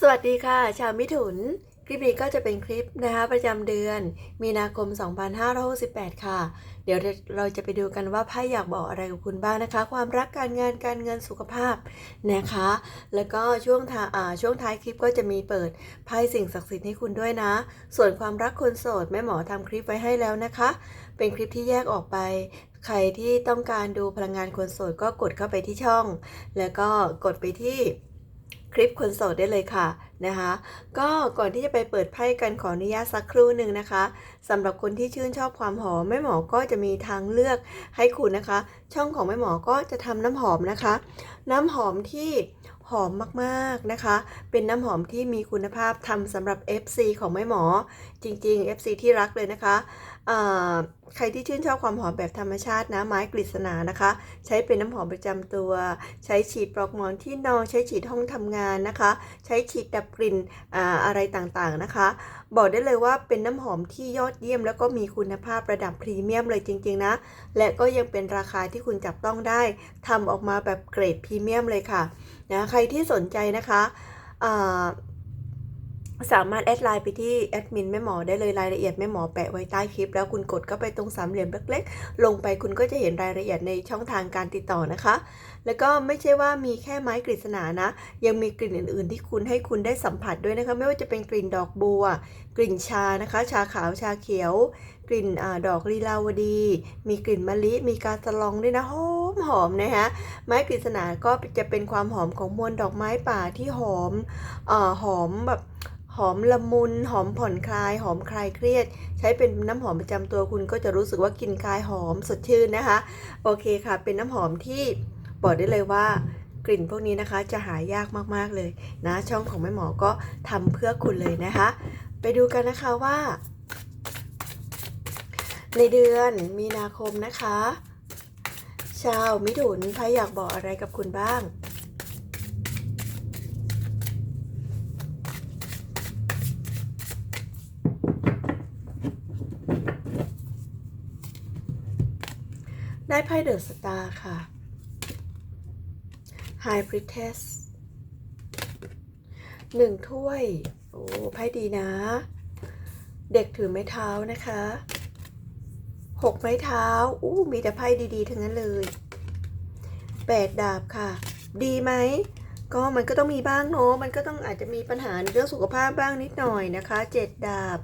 สวัสดีค่ะ ชาวมิถุน คลิปนี้ก็จะเป็นคลิปนะคะประจำเดือนมีนาคม 2568 ค่ะ เดี๋ยวเราจะไปดูกันว่าไพ่อยากบอกอะไรกับคุณบ้างนะคะ ความรักการงานการเงินสุขภาพนะคะ แล้วก็ช่วงท้าช่วงท้ายคลิปก็จะมีเปิดไพ่สิ่งศักดิ์สิทธิ์ให้คุณด้วยนะ ส่วนความรักคนโสดแม่หมอทำคลิปไว้ให้แล้วนะคะ เป็นคลิปที่แยกออกไปใครที่ต้องการดูพลังงานคนโสดก็กดเข้าไปที่ช่อง แล้วก็กดไปที่ คลิปคนโสดได้เลยค่ะนะคะก็ก่อนที่จะไปเปิดไพ่กันขออนุญาตสักครู่หนึ่งนะคะสำหรับคนที่ชื่นชอบความหอมแม่หมอก็จะมีทางเลือกให้คุณนะคะ ช่องของแม่หมอก็จะทำน้ำหอมนะคะ น้ำหอมที่หอมมากๆนะคะ เป็นน้ำหอมที่มีคุณภาพทำสำหรับ FC ของแม่หมอ จริงๆ FC ที่รักเลยนะคะ ใครที่ชื่นชอบความหอมแบบธรรมชาตินะไม้กฤษณานะคะ ใช้เป็นน้ำหอมประจำตัว ใช้ฉีดปลอกหมอนที่นอนใช้ฉีดห้องทำงานนะคะ ใช้ฉีดดับกลิ่นออะไรต่างๆนะคะ บอกได้เลยว่าเป็นน้ำหอมที่ยอดเยี่ยม แล้วก็มีคุณภาพระดับพรีเมียมเลยจริงๆนะ และก็ยังเป็นราคาที่คุณจับต้องได้ทำออกมาแบบเกรดพรีเมียมเลยค่ะนะใครที่สนใจนะคะ สามารถแอดไลน์ไปที่แอดมินแม่หมอได้เลยรายละเอียดแม่หมอแปะไว้ใต้คลิป แล้วคุณกดเข้าไปตรงสามเหลี่ยมเล็กๆ ลงไปคุณก็จะเห็นรายละเอียดในช่องทางการติดต่อนะคะ แล้วก็ไม่ใช่ว่ามีแค่ไม้กฤษณานะ ยังมีกลิ่นอื่น ๆ ที่คุณให้คุณได้สัมผัสด้วยนะคะ ไม่ว่าจะเป็นกลิ่นดอกบัว กลิ่นชานะคะ ชาขาวชาเขียว กลิ่นอดอกลีลาวดี มีกลิ่นมะลิ มีกาสลองด้วยนะหอมหอมนะคะไม้กฤษณาก็จะเป็นความหอมของมวลดอกไม้ป่าที่หอมอหอมแบบ หอมละมุน หอมผ่อนคลาย หอมคลายเครียด ใช้เป็นน้ำหอมประจำตัวคุณก็จะรู้สึกว่ากินคลายหอมสดชื่นนะคะ โอเคค่ะ เป็นน้ำหอมที่บอกได้เลยว่ากลิ่นพวกนี้นะคะจะหายากมากๆเลยนะ ช่องของแม่หมอก็ทำเพื่อคุณเลยนะคะ ไปดูกันนะคะว่า ในเดือนมีนาคมนะคะ ชาวมิถุนใครอยากบอกอะไรกับคุณบ้าง ได้ไพ่เดอะสตาร์ค่ะ High Priestess หนึ่งถ้วย โอ้ไพ่ดีนะ เด็กถือไม้เท้านะคะหกไม้เท้า อู้มีแต่ไพ่ดีๆ ทั้งนั้นเลยแปดดาบค่ะ ดีไหม ก็มันก็ต้องมีบ้างเนาะ มันก็ต้องอาจจะมีปัญหาเรื่องสุขภาพบ้างนิดหน่อยนะคะเจ็ดดาบ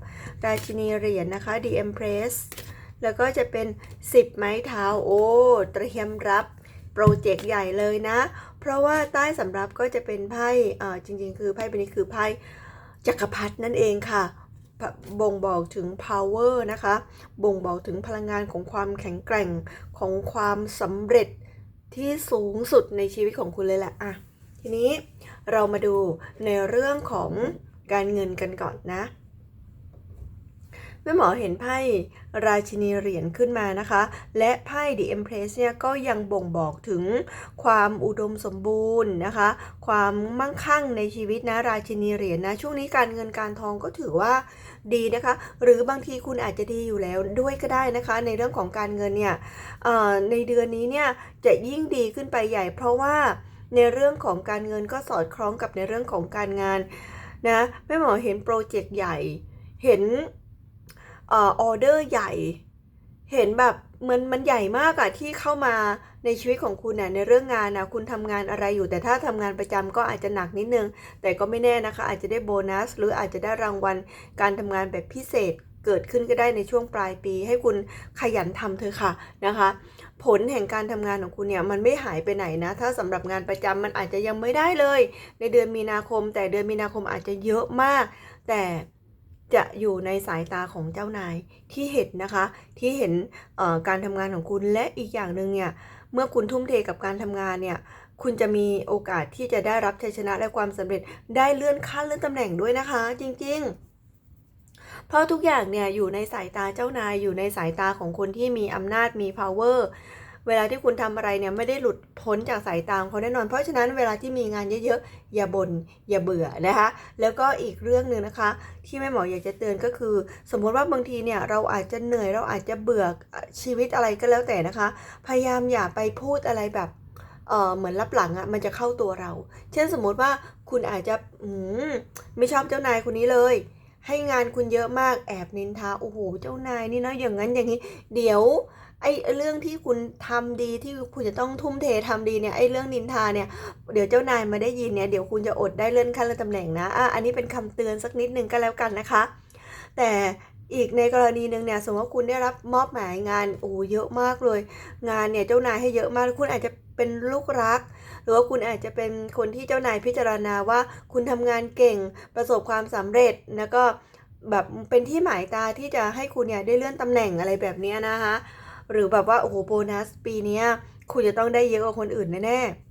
ราชินีเหรียญนะคะ The Empress แล้วก็จะเป็น 10 ไม้เท้าโอ้เตรียมรับโปรเจกต์ใหญ่เลยนะ เพราะว่าใต้สำรับก็จะเป็นไพ่อ่าจริง ๆ คือไพ่ใบนี้คือไพ่จักรพรรดินั่นเองค่ะบ่งบอกถึง power นะคะ บ่งบอกถึงพลังงานของความแข็งแกร่งของความสำเร็จที่สูงสุดในชีวิตของคุณเลยแหละอะทีนี้เรามาดูในเรื่องของการเงินกันก่อนนะ ม่หมอเห็นไพ่ราชินีเหรียญขึ้นมานะคะ และไพ่ The Empress เนี่ยก็ยังบ่งบอกถึงความอุดมสมบูรณ์นะคะ ความมั่งคั่งในชีวิตนะราชินีเหรียญนะช่วงนี้การเงินการทองก็ถือว่าดีนะคะ หรือบางทีคุณอาจจะดีอยู่แล้วด้วยก็ได้นะคะ ในเรื่องของการเงินเนี่ยในเดือนนี้เนี่ยจะยิ่งดีขึ้นไปใหญ่ เพราะว่าในเรื่องของการเงินก็สอดคล้องกับในเรื่องของการงานนะแม่หมอเห็นโปรเจกต์ใหญ่เห็น ออเดอร์ใหญ่ เห็นแบบมันมันใหญ่มากอะที่เข้ามาในชีวิตของคุณน่ะในเรื่องงานนะคุณทำงานอะไรอยู่ แต่ถ้าทำงานประจำก็อาจจะหนักนิดนึง แต่ก็ไม่แน่นะคะ อาจจะได้โบนัส หรืออาจจะได้รางวัลการทำงานแบบพิเศษเกิดขึ้นก็ได้ในช่วงปลายปี ให้คุณขยันทำเถอะค่ะนะคะ ผลแห่งการทำงานของคุณเนี่ยมันไม่หายไปไหนนะ ถ้าสำหรับงานประจำมันอาจจะยังไม่ได้เลย ในเดือนมีนาคม แต่เดือนมีนาคมอาจจะเยอะมาก แต่ จะอยู่ในสายตาของเจ้านายที่เห็นนะคะ ที่เห็นการทำงานของคุณและอีกอย่างหนึ่งเนี่ยเมื่อคุณทุ่มเทกับการทำงานเนี่ยคุณจะมีโอกาสที่จะได้รับชัยชนะและความสำเร็จได้เลื่อนขั้นเลื่อนตำแหน่งด้วยนะคะ จริง ๆเพราะทุกอย่างเนี่ยอยู่ในสายตาเจ้านายอยู่ในสายตาของคนที่มีอำนาจมี power เวลาที่คุณทำอะไรเนี่ยไม่ได้หลุดพ้นจากสายตาเขาแน่นอน เพราะฉะนั้นเวลาที่มีงานเยอะๆ อย่าบน่นอย่าเบื่อนะคะ แล้วก็อีกเรื่องหนึ่งนะคะ ที่แม่หมออยากจะเตือนก็คือ สมมติว่าบางทีเนี่ยเราอาจจะเหนื่อยเราอาจจะเบื่อชีวิตอะไรก็แล้วแต่นะคะ พยายามอย่าไปพูดอะไรแบบเออเหมือนรับหลังอะมันจะเข้าตัวเรา เช่นสมมติว่าคุณอาจจะอืมไม่ชอบเจ้านายคนนี้เลย ให้งานคุณเยอะมากแอบนินทาโอ้โหเจ้านายนี่เนาะอย่างนั้นอย่างนี้ เดี๋ยว ไอ้เรื่องที่คุณทำดีที่คุณจะต้องทุ่มเททำดีเนี่ยไอ้เรื่องนินทาเนี่ยเดี๋ยวเจ้านายมาได้ยินเนี่ยเดี๋ยวคุณจะอดได้เลื่อนขั้นเลื่อนตำแหน่งนะอะอันนี้เป็นคำเตือนสักนิดนึงก็แล้วกันนะคะ แต่อีกในกรณีหนึ่งเนี่ยสมมติว่าคุณได้รับมอบหมายงานโอ้เยอะมากเลย งานเนี่ยเจ้านายให้เยอะมากคุณอาจจะเป็นลูกรัก หรือว่าคุณอาจจะเป็นคนที่เจ้านายพิจารณาว่าคุณทำงานเก่งประสบความสำเร็จแล้วก็แบบเป็นที่หมายตาที่จะให้คุณเนี่ยได้เลื่อนตำแหน่งอะไรแบบนี้นะคะ หรือแบบว่าโอ้โหโบนัสปีนี้คุณจะต้องได้เยอะกว่าคนอื่นแน่ๆ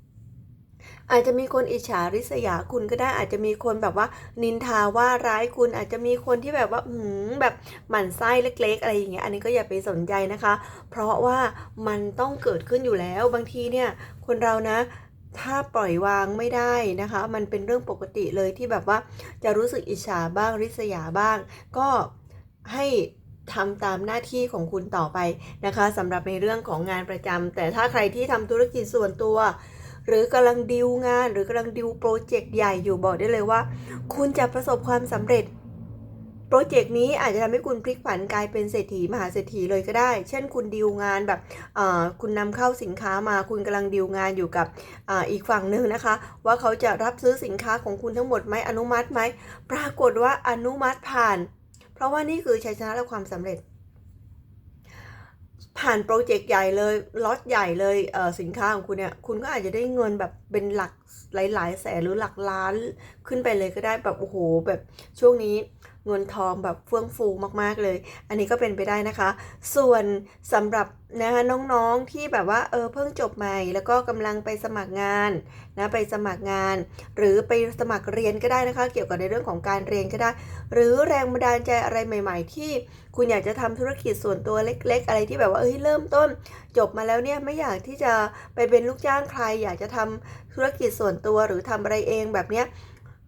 อาจจะมีคนอิจฉาริษยาคุณก็ได้อาจจะมีคนแบบว่านินทาว่าร้ายคุณอาจจะมีคนที่แบบว่าหืมแบบหมั่นไส้เล็ก ๆ อะไรอย่างเงี้ยอันนี้ก็อย่าไปสนใจนะคะ เพราะว่ามันต้องเกิดขึ้นอยู่แล้วบางทีเนี่ยคนเรานะถ้าปล่อยวางไม่ได้นะคะ มันเป็นเรื่องปกติเลยที่แบบว่าจะรู้สึกอิจฉาบ้างริษยาบ้าง ก็ให้ ทำตามหน้าที่ของคุณต่อไปนะคะสำหรับในเรื่องของงานประจำแต่ถ้าใครที่ทำธุรกิจส่วนตัว หรือกำลังดิวงาน หรือกำลังดิวโปรเจกต์ใหญ่อยู่บอกได้เลยว่า คุณจะประสบความสำเร็จโปรเจกต์นี้อาจจะทำให้คุณพลิกผันกลายเป็นเศรษฐีมหาเศรษฐีเลยก็ได้ เช่นคุณดิวงานแบบคุณนำเข้าสินค้ามา คุณกำลังดิวงานอยู่กับออีกฝั่งหนึ่งนะคะ ว่าเขาจะรับซื้อสินค้าของคุณทั้งหมดไหมอนุมัติไหม ปรากฏว่าอนุมัติผ่าน เพราะว่านี่คือชัยชนะและความสำเร็จ ผ่านโปรเจกต์ใหญ่เลยล็อตใหญ่เลยเสินค้าของคุณเนี่ยคุณก็อาจจะได้เงินแบบเป็นหลักหลายๆแสนหรือหลักล้านขึ้นไปเลยก็ได้แบบโอ้โหแบบช่วงนี้ เงินทองแบบเฟื่องฟูมากๆเลย อันนี้ก็เป็นไปได้นะคะ ส่วนสำหรับนะคะน้องๆที่แบบว่าเออเพิ่งจบใหม่ แล้วก็กำลังไปสมัครงานนะไปสมัครงาน หรือไปสมัครเรียนก็ได้นะคะ เกี่ยวกับในเรื่องของการเรียนก็ได้ หรือแรงบันดาลใจอะไรใหม่ ๆ ที่คุณอยากจะทำธุรกิจส่วนตัวเล็ก ๆ อะไรที่แบบว่าเอ้ยเริ่มต้น จบมาแล้วเนี่ยไม่อยากที่จะไปเป็นลูกจ้างใคร อยากจะทำธุรกิจส่วนตัวหรือทำอะไรเองแบบเนี้ย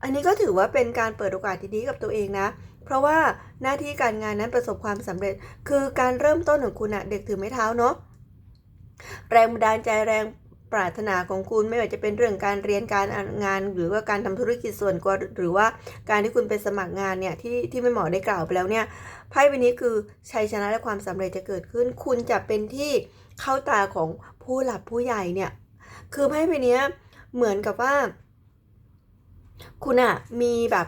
อันนี้ก็ถือว่าเป็นการเปิดโอกาสที่ดีกับตัวเองนะ เพราะว่าหน้าที่การงานนั้นประสบความสำเร็จ คือการเริ่มต้นของคุณอะเด็กถือไม้เท้าเนาะแรงบันดาลใจแรงปรารถนาของคุณไม่ว่าจะเป็นเรื่องการเรียนการงาน หรือว่าการทำธุรกิจส่วนตัวหรือว่าการที่คุณไปสมัครงานเนี่ยที่ที่ไม่หมอได้กล่าวไปแล้วเนี่ยไพ่ใบนี้คือชัยชนะและความสำเร็จจะเกิดขึ้น คุณจะเป็นที่เข้าตาของผู้หลักผู้ใหญ่เนี่ยคือไพ่ใบนี้เหมือนกับว่า คุณอะมีแบบ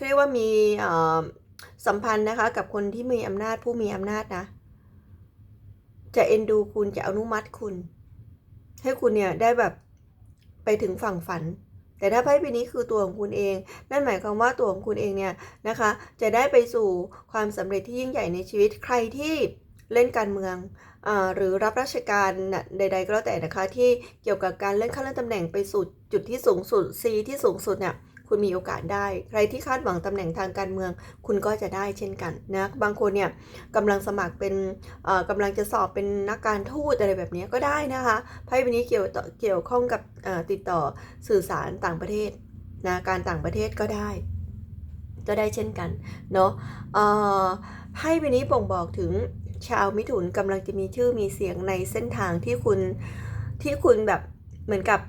เรียกว่ามีเอ่อ สัมพันธ์นะคะกับคนที่มีอำนาจผู้มีอำนาจนะ จะเอ็นดูคุณจะอนุมัติคุณ ให้คุณเนี่ยได้แบบไปถึงฝั่งฝัน แต่ถ้าไพ่ใบนี้คือตัวของคุณเอง นั่นหมายความว่าตัวของคุณเองเนี่ยนะคะ จะได้ไปสู่ความสำเร็จที่ยิ่งใหญ่ในชีวิตใครที่เล่นการเมืองอหรือรับราชการน่ะใด ๆ ก็แล้วแต่นะคะที่เกี่ยวกับการเลื่อนขั้นเลื่อนตำแหน่งไปสู่จุดที่สูงสุด C ที่สูงสุดเนี่ย คุณมีโอกาสได้ ใครที่คาดหวังตำแหน่งทางการเมือง คุณก็จะได้เช่นกันนะบางคนเนี่ยกำลังสมัครเป็นกำลังจะสอบเป็นนักการทูตอะไรแบบนี้ก็ได้นะคะไพ่ใบนี้เกี่ยวเกี่ยวข้องกับติดต่อสื่อสารต่างประเทศนะการต่างประเทศก็ได้ก็ได้เช่นกันเนาะไพ่ใบนี้บ่งบอกถึงชาวมิถุนกำลังจะมีชื่อมีเสียงในเส้นทางที่คุณที่คุณแบบเหมือนกับ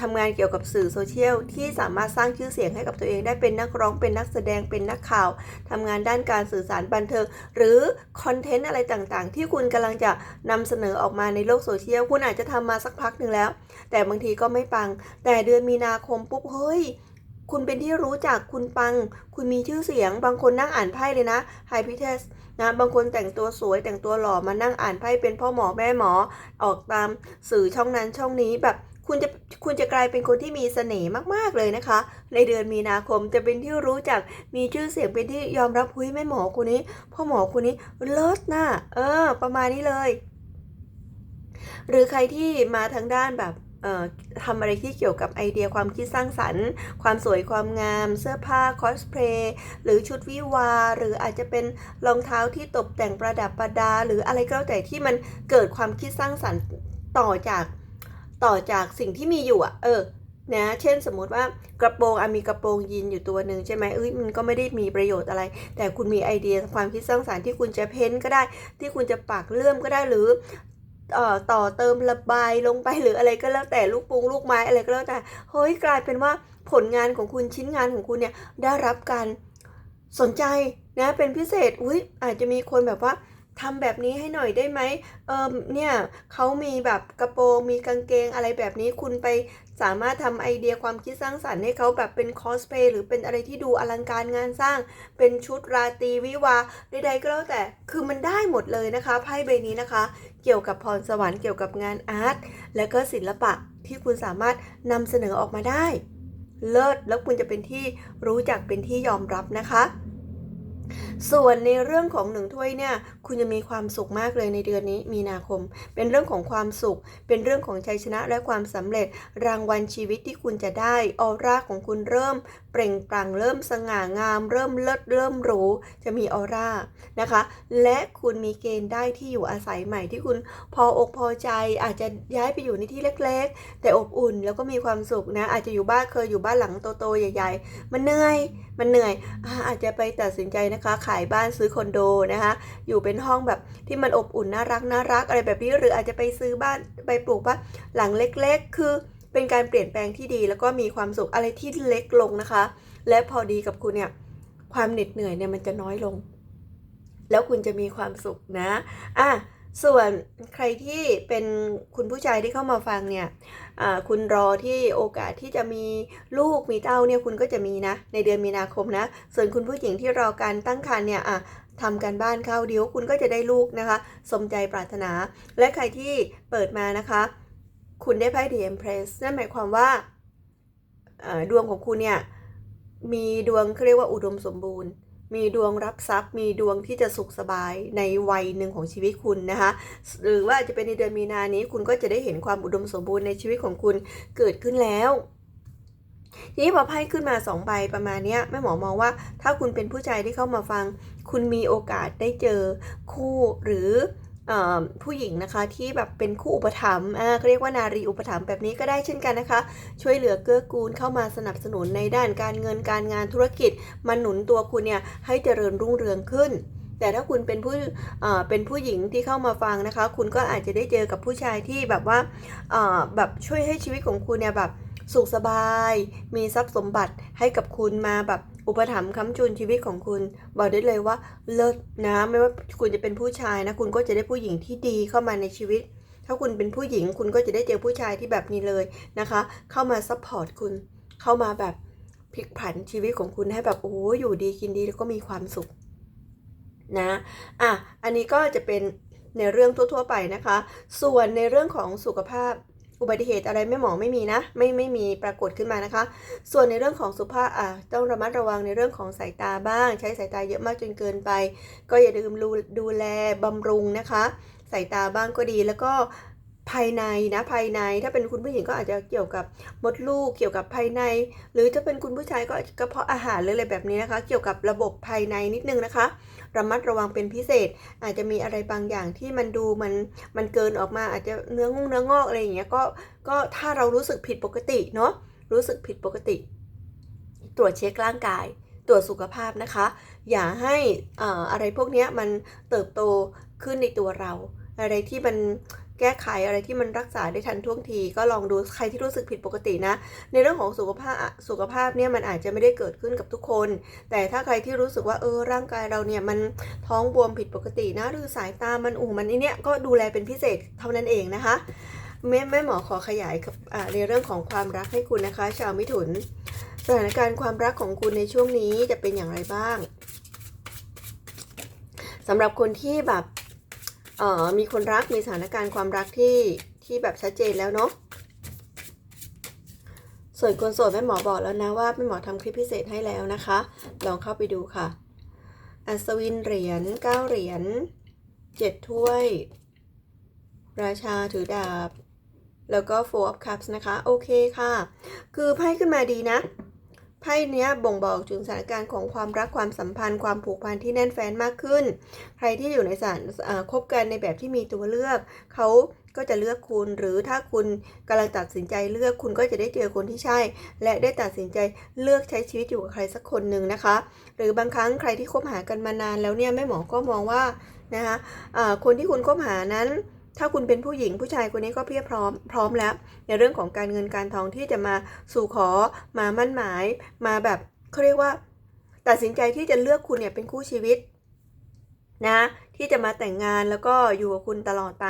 ทำงานเกี่ยวกับสื่อโซเชียลที่สามารถสร้างชื่อเสียงให้กับตัวเองได้เป็นนักร้องเป็นนักแสดงเป็นนักข่าวทำงานด้านการสื่อสารบันเทิงหรือคอนเทนต์อะไรต่างๆ ที่คุณกำลังจะนำเสนอออกมาในโลกโซเชียลคุณอาจจะทำมาสักพักหนึ่งแล้ว แต่บางทีก็ไม่ปัง แต่เดือนมีนาคมปุ๊บเฮ้ยคุณเป็นที่รู้จักคุณปัง คุณมีชื่อเสียง บางคนนั่งอ่านไพ่เลยนะไฮพิเทสนะบางคนแต่งตัวสวยแต่งตัวหล่อมานั่งอ่านไพ่เป็นพ่อหมอแม่หมอ ออกตามสื่อช่องนั้นช่องนี้แบบ คุณจะคุณจะกลายเป็นคนที่มีเสน่ห์มากๆเลยนะคะ ในเดือนมีนาคมจะเป็นที่รู้จักมีชื่อเสียงเป็นที่ยอมรับหุยแม่หมอคนนี้พ่อหมอคนนี้เลิศนะเออ ประมาณนี้เลย หรือใครที่มาทางด้านแบบเอ่อทำอะไรที่เกี่ยวกับไอเดียความคิดสร้างสรรค์ ความสวยความงาม เสื้อผ้าคอสเพลย์หรือชุดวิวาห์หรืออาจจะเป็นรองเท้าที่ตกแต่งประดับประดา หรืออะไรก็แล้วแต่ที่มันเกิดความคิดสร้างสรรค์ต่อจาก ต่อจากสิ่งที่มีอยู่อะเออนะเช่นสมมติว่ากระโปรงอะมีกระโปรงยีนอยู่ตัวหนึ่งใช่ไหมเอ้ยมันก็ไม่ได้มีประโยชน์อะไร แต่คุณมีไอเดียความคิดสร้างสรรค์ที่คุณจะเพ้นก็ได้ ที่คุณจะปักเลื่อมก็ได้หรือเอ่อต่อเติมระบายลงไปหรืออะไรก็แล้วแต่ลูกปุงลูกไม้อะไรก็แล้วแต่เฮ้ยกลายเป็นว่าผลงานของคุณชิ้นงานของคุณเนี่ยได้รับการสนใจนะเป็นพิเศษอุ้ยอาจจะมีคนแบบว่า ทำแบบนี้ให้หน่อยได้ไหมเออเนี่ยเขามีแบบกระโปรงมีกางเกงอะไรแบบนี้คุณไปสามารถทำไอเดียความคิดสร้างสรรค์ให้เขาแบบเป็นคอสเพลย์หรือเป็นอะไรที่ดูอลังการงานสร้าง เป็นชุดราตรีวิวาใดๆก็แล้วแต่คือมันได้หมดเลยนะคะไพ่ใบนี้นะคะ เกี่ยวกับพรสวรรค์เกี่ยวกับงานอาร์ตและก็ศิลปะที่คุณสามารถนำเสนอออกมาได้ เลิศแล้วคุณจะเป็นที่รู้จักเป็นที่ยอมรับนะคะ ส่วนในเรื่องของหนึ่งถ้วยเนี่ยคุณจะมีความสุขมากเลยในเดือนนี้มีนาคม เป็นเรื่องของความสุข เป็นเรื่องของชัยชนะและความสำเร็จ รางวัลชีวิตที่คุณจะได้ออร่าของคุณเริ่ม เปล่งปลั่งเริ่มสง่างาม เริ่มเลิศเริ่มหรูจะมีออร่านะคะ และคุณมีเกณฑ์ได้ที่อยู่อาศัยใหม่ที่คุณพออกพอใจ อาจจะย้ายไปอยู่ในที่เล็ก ๆ แต่อบอุ่นแล้วก็มีความสุขนะอาจจะอยู่บ้านเคยอยู่บ้านหลังโตๆใหญ่ ๆ มันเหนื่อย มันเหนื่อยอาจจะไปตัดสินใจนะคะ ขายบ้านซื้อคอนโดนะคะ อยู่เป็นห้องแบบที่มันอบอุ่นน่ารักน่ารักอะไรแบบนี้หรืออาจจะไปซื้อบ้านไปปลูกบ้านหลังเล็ก ๆ คือเป็นการเปลี่ยนแปลงที่ดี แล้วก็มีความสุขอะไรที่เล็กลงนะคะ และพอดีกับคุณเนี่ยความเหน็ดเหนื่อยเนี่ยมันจะน้อยลง แล้วคุณจะมีความสุขนะอะ ส่วนใครที่เป็นคุณผู้ชายที่เข้ามาฟังเนี่ยคุณรอที่โอกาสที่จะมีลูกมีเต้าเนี่ยคุณก็จะมีนะ ในเดือนมีนาคมนะ ส่วนคุณผู้หญิงที่รอการตั้งครรภ์เนี่ยอะทำการบ้านเข้าเดี๋ยวคุณก็จะได้ลูกนะคะ สมใจปรารถนา และใครที่เปิดมานะคะ คุณได้ไพ่ The Empress นั่นหมายความว่าดวงของคุณเนี่ยมีดวงเขาเรียกว่าอุดมสมบูรณ์ มีดวงรับทรัพย์ มีดวงที่จะสุขสบายในวัยหนึ่งของชีวิตคุณนะคะ หรือว่าจะเป็นในเดือนมีนานี้คุณก็จะได้เห็นความอุดมสมบูรณ์ในชีวิตของคุณเกิดขึ้นแล้วทีนี้พอไพ่ขึ้นมาสองใบประมาณนี้แม่หมอมองว่า ถ้าคุณเป็นผู้ชายที่เข้ามาฟัง คุณมีโอกาสได้เจอคู่หรือ ผู้หญิงนะคะที่แบบเป็นคู่อุปถัมภ์เขาเรียกว่านารีอุปถัมภ์แบบนี้ก็ได้เช่นกันนะคะ ช่วยเหลือเกื้อกูลเข้ามาสนับสนุนในด้านการเงินการงานธุรกิจมาหนุนตัวคุณเนี่ยให้เจริญรุ่งเรืองขึ้นแต่ถ้าคุณเป็นผู้เป็นผู้หญิงที่เข้ามาฟังนะคะ คุณก็อาจจะได้เจอกับผู้ชายที่แบบว่าแบบช่วยให้ชีวิตของคุณเนี่ยแบบสุขสบาย มีทรัพย์สมบัติให้กับคุณมาแบบ อุปถัมภ์ค้ำจุนชีวิตของคุณ บอกได้เลยว่าเลิศนะไม่ว่าคุณจะเป็นผู้ชายนะ คุณก็จะได้ผู้หญิงที่ดีเข้ามาในชีวิต ถ้าคุณเป็นผู้หญิงคุณก็จะได้เจอผู้ชายที่แบบนี้เลยนะคะ เข้ามาซัพพอร์ตคุณ เข้ามาแบบพลิกผันชีวิตของคุณให้แบบโอ้อยู่ดีกินดีแล้วก็มีความสุขนะอะอันนี้ก็จะเป็นในเรื่องทั่ว ๆ ไปนะคะ ส่วนในเรื่องของสุขภาพ อุบัติเหตุอะไรไม่หมอไม่มีนะ ไม่ไม่มีปรากฏขึ้นมานะคะ ส่วนในเรื่องของสุภาพอะต้องระมัดระวังในเรื่องของสายตาบ้าง ใช้สายตาเยอะมากจนเกินไป ก็อย่าลืมดูดูแลบำรุงนะคะ สายตาบ้างก็ดีแล้วก็ ภายในนะภายในถ้าเป็นคุณผู้หญิงก็อาจจะเกี่ยวกับมดลูกเกี่ยวกับภายใน หรือถ้าเป็นคุณผู้ชายก็กระเพาะอาหารหรืออะไรแบบนี้นะคะ เกี่ยวกับระบบภายในนิดนึงนะคะ ระมัดระวังเป็นพิเศษ อาจจะมีอะไรบางอย่างที่มันดูมันมันเกินออกมาอาจจะเนื้องงเนื้องอกอะไรอย่างเงี้ยก็ก็ถ้าเรารู้สึกผิดปกติเนาะรู้สึกผิดปกติ ตรวจเช็คร่างกายตรวจสุขภาพนะคะ อย่าให้อ่าอะไรพวกเนี้ยมันเติบโตขึ้นในตัวเรา อะไรที่มัน แก้ไขอะไรที่มันรักษาได้ทันท่วงที ก็ลองดูใครที่รู้สึกผิดปกตินะ ในเรื่องของสุขภาพสุขภาพเนี่ยมันอาจจะไม่ได้เกิดขึ้นกับทุกคน แต่ถ้าใครที่รู้สึกว่าเออร่างกายเราเนี่ยมันท้องบวมผิดปกตินะหรือสายตามันอูมันไอเนี้ยก็ดูแลเป็นพิเศษเท่านั้นเองนะคะแม่แม่หมอขอขยายในเรื่องของความรักให้คุณนะคะ ชาวมิถุน สถานการณ์ความรักของคุณในช่วงนี้จะเป็นอย่างไรบ้างสำหรับคนที่แบบ เอ่อมีคนรักมีสถานการณ์ความรักที่ที่แบบชัดเจนแล้วเนาะส่วนคนโสดแม่หมอบอกแล้วนะว่าแม่หมอทำคลิปพิเศษให้แล้วนะคะ ลองเข้าไปดูค่ะ อัศวินเหรียญเก้าเหรียญเจ็ดถ้วย ราชาถือดาบ แล้วก็ four of cups นะคะ โอเคค่ะ คือไพ่ขึ้นมาดีนะ ไพ่เนี้ยบ่งบอกถึงสถานการณ์ของความรักความสัมพันธ์ความผูกพันที่แน่นแฟ้นมากขึ้น ใครที่อยู่ในสถานคบกันในแบบที่มีตัวเลือก เขาก็จะเลือกคุณหรือถ้าคุณกำลังตัดสินใจเลือกคุณก็จะได้เจอคนที่ใช่ และได้ตัดสินใจเลือกใช้ชีวิตอยู่กับใครสักคนหนึ่งนะคะ หรือบางครั้งใครที่คบหากันมานานแล้วเนี่ยแม่หมอก็มองว่านะคะอ่าคนที่คุณคบหานั้น ถ้าคุณเป็นผู้หญิงผู้ชายคนนี้ก็เพียบพร้อมพร้อมแล้ว ในเรื่องของการเงินการทองที่จะมาสู่ขอมามั่นหมาย มาแบบเขาเรียกว่า ตัดสินใจที่จะเลือกคุณเนี่ยเป็นคู่ชีวิตนะที่จะมาแต่งงานแล้วก็อยู่กับคุณตลอดไป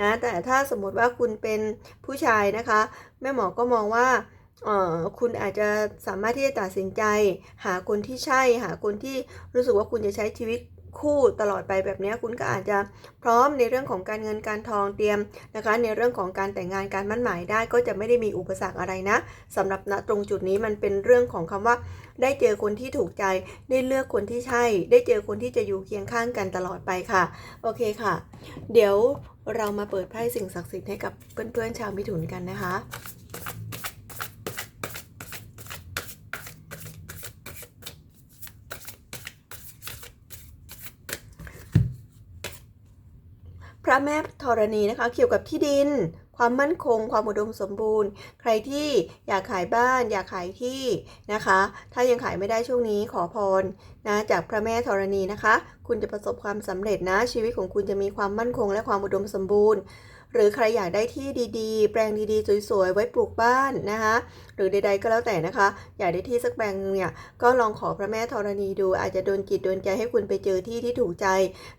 นะแต่ถ้าสมมติว่าคุณเป็นผู้ชายนะคะ แม่หมอก็มองว่าคุณอาจจะสามารถที่จะตัดสินใจ หาคนที่ใช่ หาคนที่รู้สึกว่าคุณจะใช้ชีวิต คู่ตลอดไปแบบนี้คุณก็อาจจะพร้อมในเรื่องของการเงินการทองเตรียมนะคะ ในเรื่องของการแต่งงานการมั่นหมายได้ก็จะไม่ได้มีอุปสรรคอะไรนะสำหรับณตรงจุดนี้มันเป็นเรื่องของคำว่า ได้เจอคนที่ถูกใจ ได้เลือกคนที่ใช่ ได้เจอคนที่จะอยู่เคียงข้างกันตลอดไปค่ะ โอเคค่ะ เดี๋ยวเรามาเปิดไพ่สิ่งศักดิ์สิทธิ์ให้กับเพื่อนๆชาวมิถุนกันนะคะ พระแม่ธรณีนะคะ เกี่ยวกับที่ดิน ความมั่นคง ความอุดมสมบูรณ์ ใครที่อยากขายบ้าน อยากขายที่นะคะ ถ้ายังขายไม่ได้ช่วงนี้ขอพรนะจากพระแม่ธรณีนะคะ คุณจะประสบความสำเร็จนะชีวิตของคุณจะมีความมั่นคงและความอุดมสมบูรณ์ หรือใครอยากได้ที่ดีๆ แปลงดีๆ สวยๆ ไว้ปลูกบ้านนะคะหรือใดๆก็แล้วแต่นะคะ อยากได้ที่สักแปลงหนึงเนี่ยก็ลองขอพระแม่ธรณีดู อาจจะโดนจิตโดนใจให้คุณไปเจอที่ที่ถูกใจ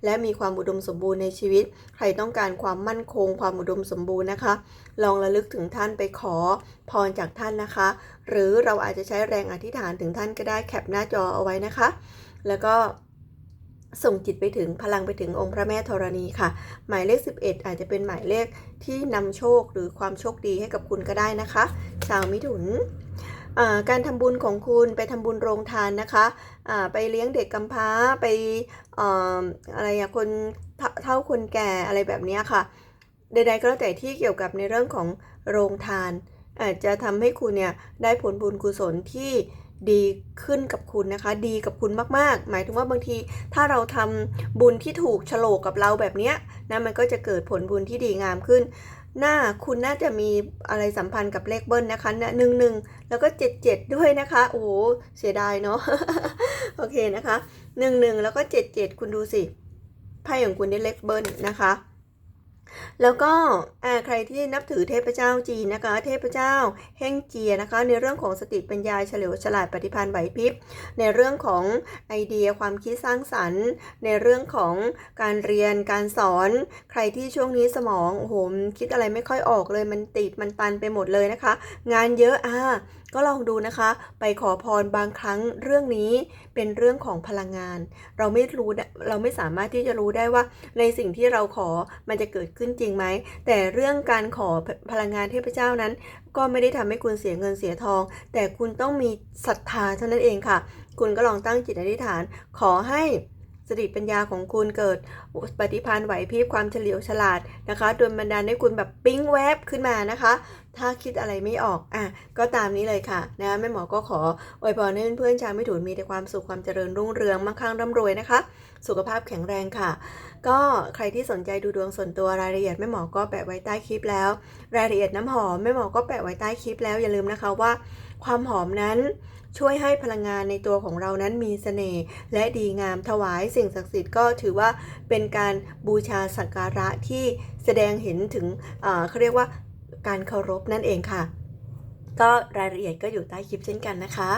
และมีความอุดมสมบูรณ์ในชีวิต ใครต้องการความมั่นคง ความอุดมสมบูรณ์นะคะ ลองระลึกถึงท่านไปขอพรจากท่านนะคะ หรือเราอาจจะใช้แรงอธิษฐานถึงท่านก็ได้แคปหน้าจอเอาไว้นะคะ แล้วก็ ส่งจิตไปถึงพลังไปถึงองค์พระแม่ธรณีค่ะ หมายเลข 11 อาจจะเป็นหมายเลขที่นำโชคหรือความโชคดีให้กับคุณก็ได้นะคะ ชาวมิถุนการทำบุญของคุณไปทำบุญโรงทานนะคะไปเลี้ยงเด็กกำพร้าไปออะไรอะคนเท่าเท่าคนแก่อะไรแบบนี้ค่ะ ใดๆก็แล้วแต่ที่เกี่ยวกับในเรื่องของโรงทาน อาจจะทำให้คุณเนี่ยได้ผลบุญกุศลที่ ดีขึ้นกับคุณนะคะ ดีกับคุณมากๆ หมายถึงว่าบางทีถ้าเราทำบุญที่ถูกโฉลกกับเราแบบเนี้ยนะมันก็จะเกิดผลบุญที่ดีงามขึ้น หน้าคุณน่าจะมีอะไรสัมพันธ์กับเลขเบิ้ลนะคะหนึ่งหนึ่งแล้วก็เจ็ดเจ็ดด้วยนะคะ โอ้โหเสียดายเนาะโอเคนะคะหนึ่งหนึ่งแล้วก็เจ็ดเจ็ดคุณดูสิไพ่ของคุณได้เลขเบิ้ลนะคะ แล้วก็ใครที่นับถือเทพเจ้าจีนนะคะ เทพเจ้าเฮ่งเจียนะคะ ในเรื่องของสติปัญญาเฉลียวฉลาดปฏิภาณไหวพริบ ในเรื่องของไอเดียความคิดสร้างสรรค์ ในเรื่องของการเรียนการสอน ใครที่ช่วงนี้สมองโอ้โหมันคิดอะไรไม่ค่อยออกเลยมันติดมันตันไปหมดเลยนะคะ งานเยอะอ่า ก็ลองดูนะคะ ไปขอพรบางครั้งเรื่องนี้เป็นเรื่องของพลังงาน เราไม่รู้เราไม่สามารถที่จะรู้ได้ว่าในสิ่งที่เราขอมันจะเกิดขึ้นจริงไหม แต่เรื่องการขอพลังงานเทพเจ้านั้น ก็ไม่ได้ทำให้คุณเสียเงินเสียทอง แต่คุณต้องมีศรัทธาเท่านั้นเองค่ะ คุณก็ลองตั้งจิตอธิษฐาน ขอให้สติปัญญาของคุณเกิดปฏิภาณไหวพริบความเฉลียวฉลาดนะคะโดนบันดาลให้คุณแบบปิ๊งแวบขึ้นมานะคะ ถ้าคิดอะไรไม่ออกอะก็ตามนี้เลยค่ะนะแม่หมอก็ขออวยพรให้เพื่อนๆชาวไม่ถูนมีแต่ความสุขความเจริญรุ่งเรืองมั่งคั่งร่ำรวยนะคะ สุขภาพแข็งแรงค่ะ ก็ใครที่สนใจดูดวงส่วนตัวรายละเอียดแม่หมอก็แปะไว้ใต้คลิปแล้ว รายละเอียดน้ำหอมแม่หมอก็แปะไว้ใต้คลิปแล้วอย่าลืมนะคะว่า ความหอมนั้นช่วยให้พลังงานในตัวของเรานั้นมีเสน่ห์และดีงามถวายสิ่งศักดิ์สิทธิ์ก็ถือว่าเป็นการบูชาสักการะที่แสดงเห็นถึงอ่อเขาเรียกว่า การเคารพนั่นเองค่ะ ก็รายละเอียดก็อยู่ใต้คลิปเช่นกันนะคะ